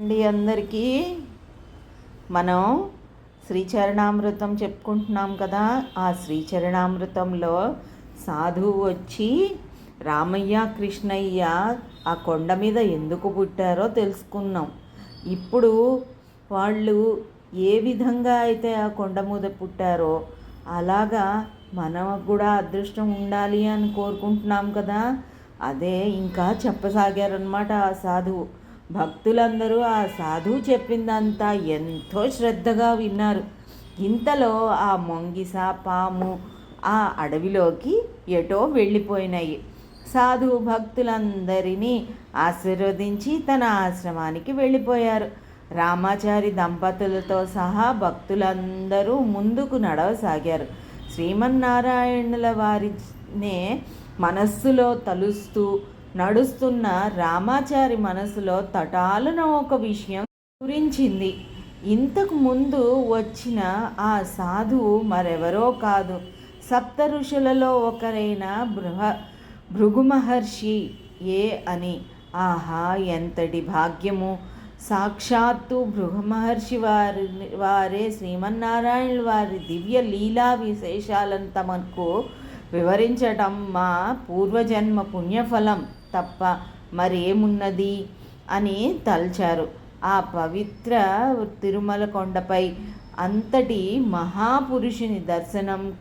అండి అందరికీ. మనం శ్రీచరణామృతం చెప్పుకుంటున్నాం కదా ఆ శ్రీచరణామృతంలో సాధువు వచ్చి రామయ్య కృష్ణయ్య ఆ కొండ మీద ఎందుకు పుట్టారో తెలుసుకున్నాం ఇప్పుడు వాళ్ళు ఏ విధంగా అయితే ఆ కొండ మీద పుట్టారో అలాగా మనకు కూడా అదృష్టం ఉండాలి అని కోరుకుంటున్నాం కదా. అదే ఇంకా చెప్పసాగారనమాట ఆ సాధువు. భక్తులందరూ ఆ సాధువు చెప్పిందంతా ఎంతో శ్రద్ధగా విన్నారు. ఇంతలో ఆ మొంగిస పాము ఆ అడవిలోకి ఎటో వెళ్ళిపోయినాయి. సాధువు భక్తులందరినీ ఆశీర్వదించి తన ఆశ్రమానికి వెళ్ళిపోయారు. రామాచారి దంపతులతో సహా భక్తులందరూ ముందుకు నడవసాగారు. శ్రీమన్నారాయణుల వారినే మనస్సులో తలుస్తూ నడుస్తున్న రామాచారి మనసులో తటాలున ఒక విషయం గురించింది. ఇంతకు ముందు వచ్చిన ఆ సాధువు మరెవరో కాదు. సప్త ఋషులలో ఒకరైన బృహ భృగు మహర్షి ఏ అని. ఆహా ఎంతటి భాగ్యము. సాక్షాత్తు భృగు మహర్షి వారి వారే శ్రీమన్నారాయణుల వారి దివ్య లీలా విశేషాలను తమకు వివరించటం మా పూర్వజన్మ పుణ్యఫలం. తప్ప మరేమున్నది? అని తలచారు. ఆ పవిత్ర తిరుమల కొండపై అంతటి మహాపురుషుని దర్శనం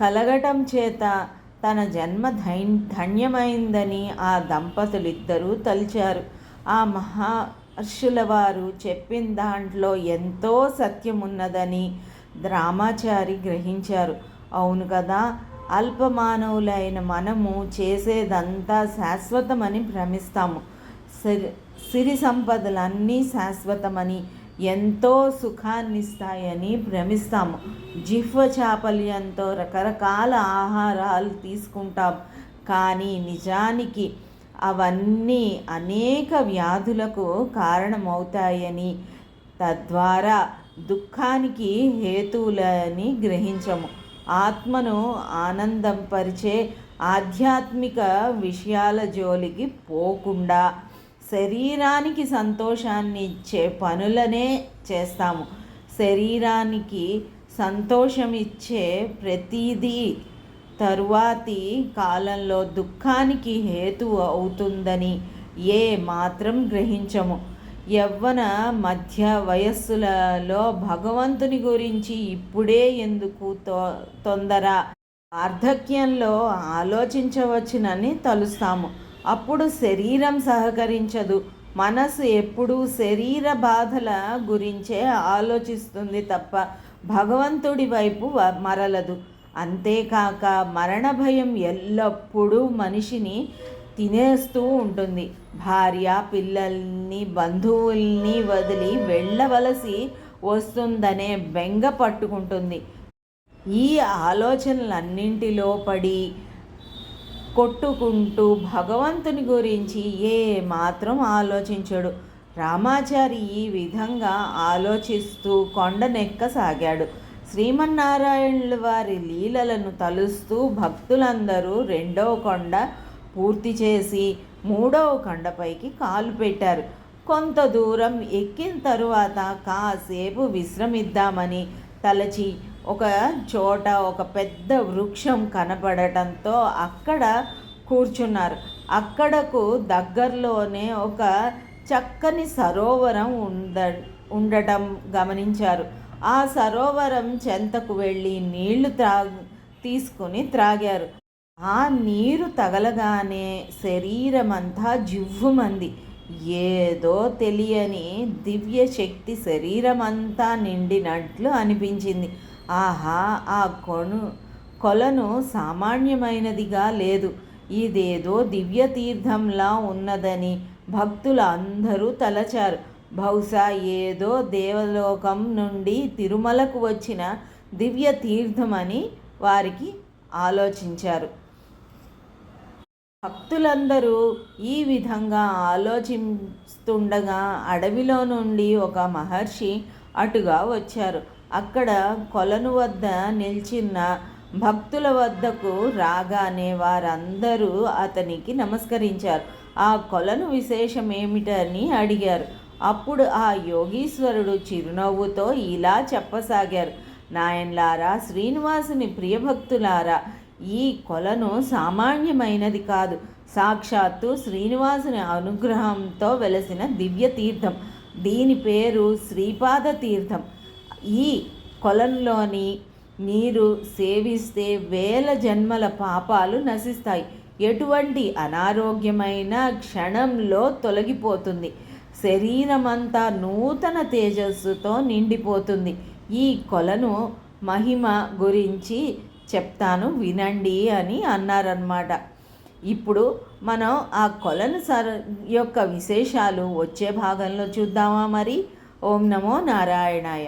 కలగటం చేత తన జన్మ ధై ధన్యమైందని ఆ దంపతులిద్దరూ తలిచారు. ఆ మహర్షుల వారు చెప్పిన దాంట్లో ఎంతో సత్యమున్నదని రామాచారి గ్రహించారు. అవును కదా? అల్పమానవులైన మనము చేసేదంతా శాశ్వతమని భ్రమిస్తాము. సిరి సిరి సంపదలన్నీ శాశ్వతమని ఎంతో సుఖాన్నిస్తాయని భ్రమిస్తాము. జిహ్వ చాపల్యంతో రకరకాల ఆహారాలు తీసుకుంటాం. కానీ నిజానికి అవన్నీ అనేక వ్యాధులకు కారణమవుతాయని తద్వారా దుఃఖానికి హేతువులని గ్రహించము. ఆత్మను ఆనందం పరిచే ఆధ్యాత్మిక విషయాల జోలికి పోకుండా శరీరానికి సంతోషాన్ని ఇచ్చే పనులనే చేస్తాము. శరీరానికి సంతోషం ఇచ్చే ప్రతిదీ తరువాతి కాలంలో దుఃఖానికి హేతు అవుతుందని ఏ మాత్రం గ్రహించము. యవ్వన మధ్య వయస్సులలో భగవంతుని గురించి ఇప్పుడే ఎందుకు తో తొందర? వార్ధక్యంలో ఆలోచించవచ్చునని తలుస్తాము. అప్పుడు శరీరం సహకరించదు. మనసు ఎప్పుడూ శరీర బాధల గురించే ఆలోచిస్తుంది తప్ప భగవంతుడి వైపు మరలదు. అంతేకాక మరణ భయం ఎల్లప్పుడూ మనిషిని తినేస్తూ ఉంటుంది. భార్య పిల్లల్ని బంధువుల్ని వదిలి వెళ్ళవలసి వస్తుందనే బెంగ పట్టుకుంటుంది. ఈ ఆలోచనలన్నింటిలో పడి కొట్టుకుంటూ భగవంతుని గురించి ఏ మాత్రం ఆలోచించడు. రామాచారి ఈ విధంగా ఆలోచిస్తూ కొండనెక్కసాగాడు శ్రీమన్నారాయణుల వారి లీలలను తలుస్తూ భక్తులందరూ రెండవ కొండ పూర్తి చేసి మూడవ కండపైకి కాలు పెట్టారు. కొంత దూరం ఎక్కిన తరువాత కాసేపు విశ్రమిద్దామని తలచి ఒక చోట ఒక పెద్ద వృక్షం కనపడటంతో అక్కడ కూర్చున్నారు. అక్కడకు దగ్గరలోనే ఒక చక్కని సరోవరం ఉండ ఉండటం గమనించారు. ఆ సరోవరం చెంతకు వెళ్ళి నీళ్ళు త్రా తీసుకుని త్రాగారు. ఆ నీరు తగలగానే శరీరమంతా జివ్వుమంది. ఏదో తెలియని దివ్య శక్తి శరీరమంతా నిండినట్లు అనిపించింది. ఆహా ఆ కొను కొలను సామాన్యమైనదిగా లేదు. ఇదేదో దివ్య తీర్థంలా ఉన్నదని భక్తులు అందరూ తలచారు. బహుశా ఏదో దేవలోకం నుండి తిరుమలకు వచ్చిన దివ్య తీర్థమని వారికి ఆలోచించారు. భక్తులందరూ ఈ విధంగా ఆలోచిస్తుండగా అడవిలో నుండి ఒక మహర్షి అటుగా వచ్చారు. అక్కడ కొలను వద్ద నిల్చిన భక్తుల వద్దకు రాగానే వారందరూ అతనికి నమస్కరించారు. ఆ కొలను విశేషం ఏమిటని అడిగారు. అప్పుడు ఆ యోగీశ్వరుడు చిరునవ్వుతో ఇలా చెప్పసాగారు. నాయన్లారా శ్రీనివాసుని ప్రియభక్తులారా ఈ కొలను సామాన్యమైనది కాదు. సాక్షాత్తు శ్రీనివాసుని అనుగ్రహంతో వెలసిన దివ్య తీర్థం దీని పేరు శ్రీపాద తీర్థం ఈ కొలంలోని నీరు సేవిస్తే వేల జన్మల పాపాలు నశిస్తాయి. ఎటువంటి అనారోగ్యమైన క్షణంలో తొలగిపోతుంది. శరీరమంతా నూతన తేజస్సుతో నిండిపోతుంది. ఈ కొలను మహిమ గురించి చెప్తాను వినండి అని అన్నారన్నమాట. ఇప్పుడు మనం ఆ కొలను సర యొక్క విశేషాలు వచ్చే భాగంలో చూద్దామా మరి? ఓం నమో నారాయణాయ.